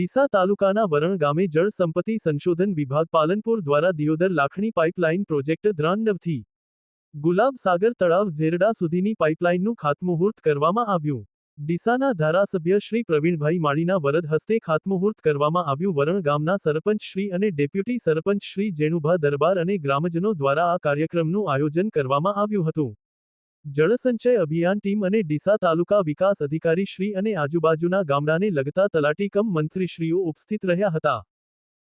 ડીસા તાલુકાના વરણ ગામે જળ સંપત્તિ સંશોધન વિભાગ પાલનપુર દ્વારા દિયોદર લાખણી પાઇપલાઇન પ્રોજેક્ટ દ્રાંડવથી ગુલાબ સાગર તળાવ ઝેરડા સુધીની પાઇપલાઇનનું ખાતમુહૂર્ત કરવામાં આવ્યું. ડીસાના ધારાસભ્ય શ્રી પ્રવીણભાઈ માળીના વરદ હસ્તે ખાતમુહૂર્ત કરવામાં આવ્યું. વરણ ગામના સરપંચ શ્રી અને ડેપ્યુટી સરપંચ શ્રી જેણુભા દરબાર અને ગ્રામજનો દ્વારા આ કાર્યક્રમનું આયોજન કરવામાં આવ્યું હતું. જળસંચય અભિયાન ટીમ અને ડીસા તાલુકા વિકાસ અધિકારી શ્રી અને આજુબાજુના ગામડાને લગતા તલાટી કમ મંત્રીશ્રીઓ ઉપસ્થિત રહ્યા હતા.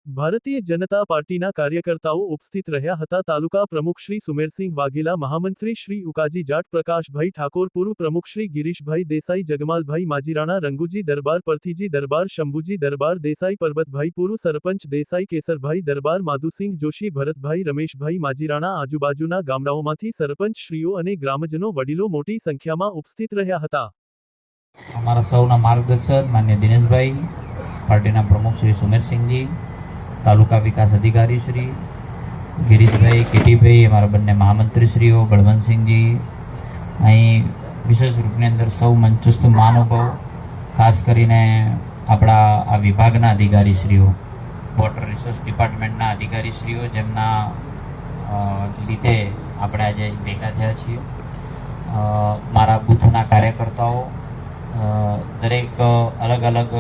ભારતીય જનતા પાર્ટીના કાર્યકર્તાઓ ઉપસ્થિત રહ્યા હતા. તાલુકા પ્રમુખ શ્રી સુમેરસિંહ વાઘેલા, મહામંત્રી શ્રી ઉકાજી જાટ પ્રકાશભાઈ ઠાકોર, પૂર્વ પ્રમુખ શ્રી ગિરીશભાઈ દેસાઈ, જગમાલભાઈ માજીરાણા, રંગુજી દરબાર, પરથીજી દરબાર, શંભુજી દરબાર, દેસાઈ પરબતભાઈ, પૂર્વ સરપંચ દેસાઈ કેસરભાઈ દરબાર, માધુસિંહ જોશી, ભરતભાઈ, રમેશભાઈ માજીરાણા આજુબાજુના ગામડાઓમાંથી સરપંચ શ્રીઓ અને ગ્રામજનો, વડીલો મોટી સંખ્યામાં ઉપસ્થિત રહ્યા હતા. અમારા સૌના માર્ગદર્શક માન્ય દિનેશભાઈ, પાર્ટીના પ્રમુખ શ્રી સુમેરસિંહજી તાલુકા વિકાસ અધિકારી શ્રી ગિરીશભાઈ, કેટીભાઈ, અમારા બંને મહામંત્રીશ્રીઓ, બળવંતસિંહજી. અહીં વિશેષ રૂપની અંદર સૌ મંચસ્થ મહાનુભાવ, ખાસ કરીને આપણા આ વિભાગના અધિકારીશ્રીઓ, વોટર રિસોર્સ ડિપાર્ટમેન્ટના અધિકારીશ્રીઓ, જેમના લીધે આપણે આજે ભેગા થયા છીએ. મારા બૂથના કાર્યકર્તાઓ દરેક અલગ અલગ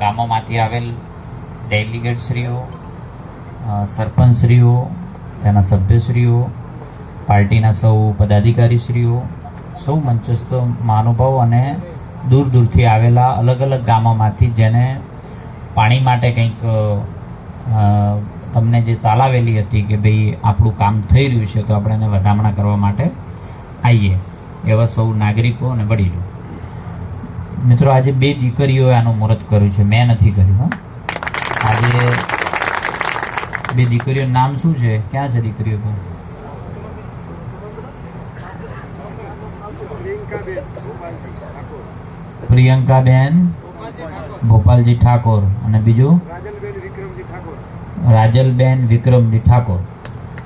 ગામોમાંથી આવેલ ડેલિગેટશ્રીઓ સરપંચશ્રીઓ, તેના સભ્યશ્રીઓ, પાર્ટીના સૌ પદાધિકારીશ્રીઓ, સૌ મંચસ્થ મહાનુભાવો અને દૂર દૂરથી આવેલા અલગ અલગ ગામોમાંથી જેને પાણી માટે કંઈક તમને જે તાલાવેલી હતી કે ભાઈ આપણું કામ થઈ રહ્યું છે તો આપણે એને વધામણા કરવા માટે આવીએ એવા સૌ નાગરિકો અને વડીલો. મિત્રો, આજે બે દીકરીઓએ આનું મુહૂર્ત કર્યું છે. મેં નથી કર્યું, હં. આજે બે દીકરીઓનું નામ શું છે? ક્યાં છે દીકરીઓ પણ પ્રિયંકાબેન, ગોપાલજી ઠાકોર અને બીજું? રાજલબેન વિક્રમજી ઠાકોર.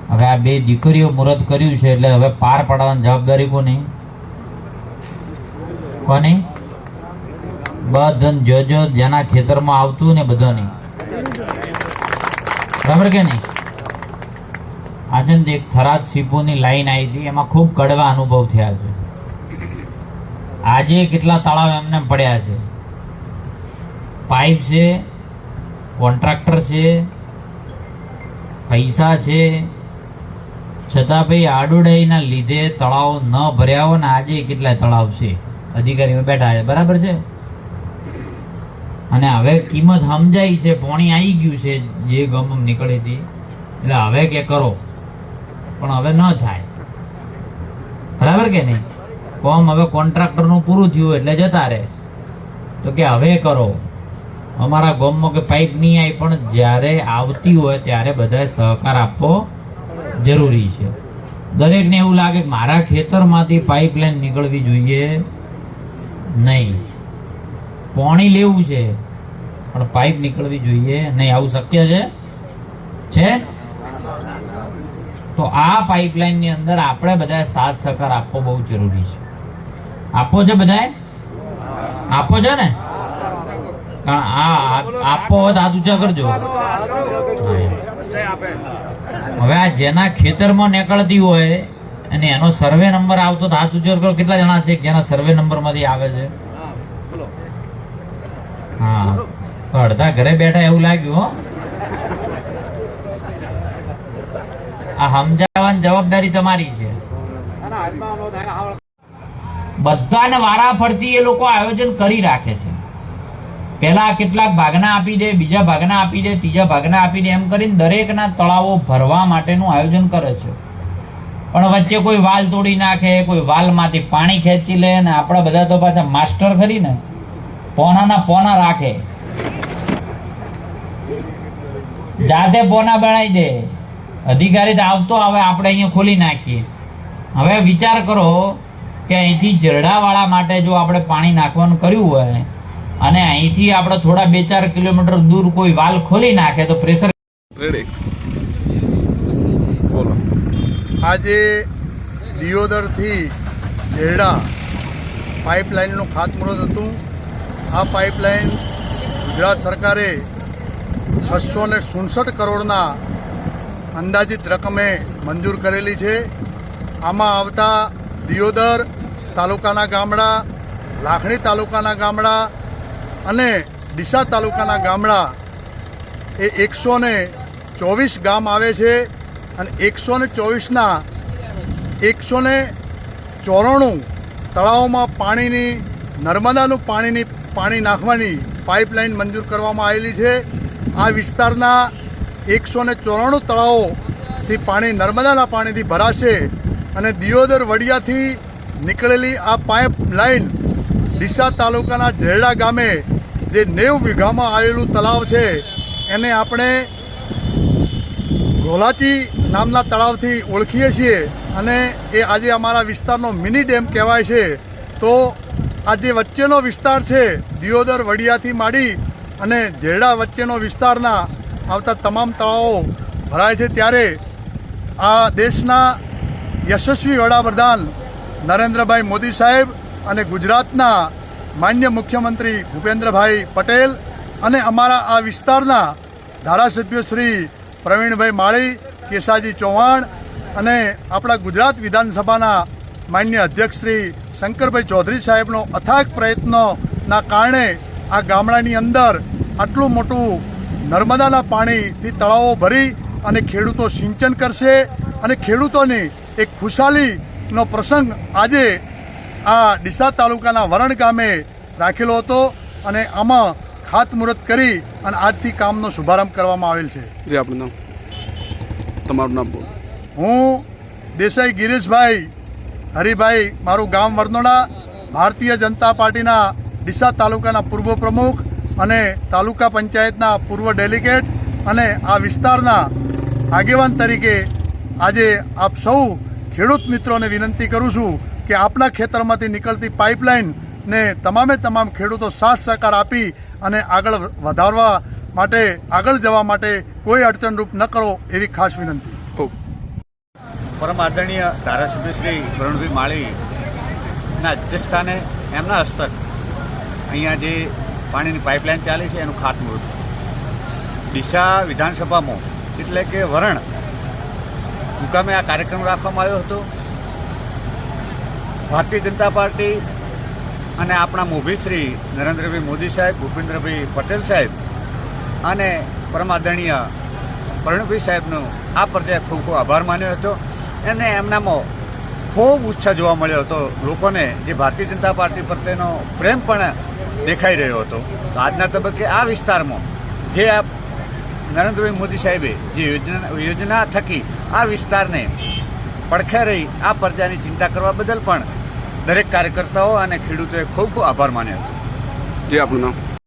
હવે આ બે દીકરીઓ મુહૂર્ત કર્યું છે એટલે હવે પાર પાડવાની જવાબદારી કોની? કોની? બધાને જોજો જેના ખેતરમાં આવતું ને બધાની. બરાબર કે નહીં? આજે ને એક થરાદ સિપોની લાઈન આવી હતી, એમાં ખૂબ કડવા અનુભવ થયા છે. આજે કેટલા તળાવ એમને પડ્યા છે? પાઇપ છે, કોન્ટ્રાક્ટર છે, પૈસા છે. છતાં ભાઈ આડુડાઈના લીધે તળાવ ન ભર્યા હોય ને આજે કેટલા તળાવ છે. અધિકારીઓ બેઠા છે, બરાબર છે? અને હવે કિંમત સમજાય છે, પોણી આવી ગયું છે, જે ગમ નીકળી હતી. એટલે હવે કે કરો. પણ હવે ન થાય. બરાબર કે નહીં? કોમ હવે કોન્ટ્રાક્ટરનું પૂરું થયું એટલે જતા રહે. તો કે હવે કરો. અમારા ગમમાં કે પાઇપ નહીં આવી પણ જ્યારે આવતી હોય ત્યારે બધાએ સહકાર આપવો જરૂરી છે. દરેકને એવું લાગે કે મારા ખેતરમાંથી પાઇપલાઇન નીકળવી જોઈએ નહીં. પાણી લેવું છે, પણ પાઇપ નીકળવી જોઈએ નહીં, આવું શક્ય છે? છે? તો આ પાઇપલાઇનની અંદર આપણે બધાએ સાથ સહકાર આપવો બહુ જરૂરી છે. આપો છે બધાએ? આપો છે ને? કારણ આ આપો હોત હાથ ઊંચા કરજો. હવે આ જેના ખેતરમાં નીકળતી હોય, અને એનો સર્વે નંબર આવતો હાથ ઊંચો કરો. કેટલા જણા છે? જેના સર્વે નંબરમાંથી આવે છે હા તો અડધા ઘરે બેઠા એવું લાગ્યું આ સમજાવવાની જવાબદારી તમારી છે. બધાને વારા ફરતી એ લોકો આયોજન કરી રાખે છે. પહેલા કેટલાક ભાગના આપી દે, બીજા ભાગના આપી દે, ત્રીજા ભાગના આપી દે, એમ કરીને દરેકના તળાવો ભરવા માટેનું આયોજન કરે છે. પણ વચ્ચે કોઈ વાલ તોડી નાખે, કોઈ વાલમાંથી પાણી ખેંચી લે ને આપણા બધા તો પાછા માસ્ટર ખરી ને. પોનાના પોના રાખે. જાતે પોના બનાવી દે. અધિકારી તો આવતો, હવે આપણે અહીંયા ખોલી નાખીએ. હવે વિચાર કરો કે અહીંથી જરડાવાળા માટે જો આપણે પાણી નાખવાનું કર્યું હોય અને અહીંથી આપણે થોડા બે ચાર કિલોમીટર દૂર કોઈ વાલ ખોલી નાખે તો પ્રેશર બોલો. આજે દિયોદરથી ઝેરડા પાઇપલાઇનનું ખાતમુહૂર્ત હતું. આ પાઇપલાઇન ગુજરાત સરકારે છસો ને સુડસઠ કરોડના અંદાજિત રકમે મંજૂર કરેલી છે. આમાં આવતા દિયોદર તાલુકાના ગામડા, લાખણી તાલુકાના ગામડા અને ડીસા તાલુકાના ગામડા એ એકસો ને ચોવીસ ગામ આવે છે અને એકસો ને ચોવીસના એકસો ને ચોરાણું તળાવોમાં પાણીની, નર્મદાનું પાણીની, પાણી નાખવાની પાઇપલાઇન મંજૂર કરવામાં આવેલી છે. આ વિસ્તારના એકસો ને ચોરાણું તળાવોથી પાણી, નર્મદાના પાણીથી ભરાશે અને દિયોદર વડિયાથી નીકળેલી આ પાઇપ લાઇન ડીસા તાલુકાના ઝેરડા ગામે જે નેવ વીઘામાં આવેલું તળાવ છે, એને આપણે ઘોલાચી નામના તળાવથી ઓળખીએ છીએ અને એ આજે અમારા વિસ્તારનો મિની ડેમ કહેવાય છે. તો આ જે વચ્ચેનો વિસ્તાર છે, દિયોદર વડિયાથી માંડી અને જેડા વચ્ચેનો વિસ્તારના આવતા તમામ તળાવો ભરાય છે ત્યારે આ દેશના યશસ્વી વડાપ્રધાન નરેન્દ્રભાઈ મોદી સાહેબ અને ગુજરાતના માન્ય મુખ્યમંત્રી ભૂપેન્દ્રભાઈ પટેલ અને અમારા આ વિસ્તારના ધારાસભ્ય શ્રી પ્રવીણભાઈ માળી, કેસાજી ચૌહાણ અને આપણા ગુજરાત વિધાનસભાના માન્ય અધ્યક્ષ શ્રી શંકરભાઈ ચૌધરી સાહેબનો અથાગ પ્રયત્નોના કારણે આ ગામડાની અંદર આટલું મોટું નર્મદાના પાણીથી તળાવો ભરી અને ખેડૂતો સિંચન કરશે અને ખેડૂતોની એક ખુશાલીનો પ્રસંગ આજે આ ડીસા તાલુકાના વરણ ગામે રાખેલો હતો અને આમાં ખાતમુહૂર્ત કરી અને આજથી કામનો શુભારંભ કરવામાં આવેલ છે. જે આપણું નામ? તમારું નામ બોલો. હું દેસાઈ ગિરીશભાઈ હરિભાઈ મારું ગામ વરનોડા ભારતીય જનતા પાર્ટીના ડીસા તાલુકાના પૂર્વ પ્રમુખ અને તાલુકા પંચાયતના પૂર્વ ડેલિગેટ અને આ વિસ્તારના આગેવાન તરીકે આજે આપ સૌ ખેડૂત મિત્રોને વિનંતી કરું છું કે આપણા ખેતરમાંથી નીકળતી પાઇપલાઇનને તમામે તમામ ખેડૂતો સાથ સહકાર આપી અને આગળ વધારવા માટે, આગળ જવા માટે કોઈ અડચણરૂપ ન કરો એવી ખાસ વિનંતી. પરમ આદરણીય ધારાસભ્ય શ્રી વરુણભાઈ માળીના અધ્યક્ષસ્થાને, એમના હસ્તક અહીંયા જે પાણીની પાઇપલાઇન ચાલી છે, એનું ખાતમુહૂર્ત. ડીસા વિધાનસભામાં, એટલે કે વરણ, મુકામે આ કાર્યક્રમ રાખવામાં આવ્યો હતો. ભારતીય જનતા પાર્ટી અને આપણા મોભી શ્રી નરેન્દ્રભાઈ મોદી સાહેબ, ભૂપેન્દ્રભાઈ પટેલ સાહેબ અને પરમ આદરણીય પ્રણવભાઈ સાહેબનો આ પ્રત્યે ખૂબ ખૂબ આભાર માન્યો હતો. અને એમનામાં ખૂબ ઉત્સાહ જોવા મળ્યો હતો લોકોને, જે ભારતીય જનતા પાર્ટી પ્રત્યેનો પ્રેમ પણ દેખાઈ રહ્યો હતો. તો આજના તબક્કે આ વિસ્તારમાં જે આ નરેન્દ્રભાઈ મોદી સાહેબે જે યોજના યોજના થકી આ વિસ્તારને પડખે રહી આ પ્રજાની ચિંતા કરવા બદલ પણ દરેક કાર્યકર્તાઓ અને ખેડૂતોએ ખૂબ ખૂબ આભાર માન્યો હતો. જે આપણું નામ?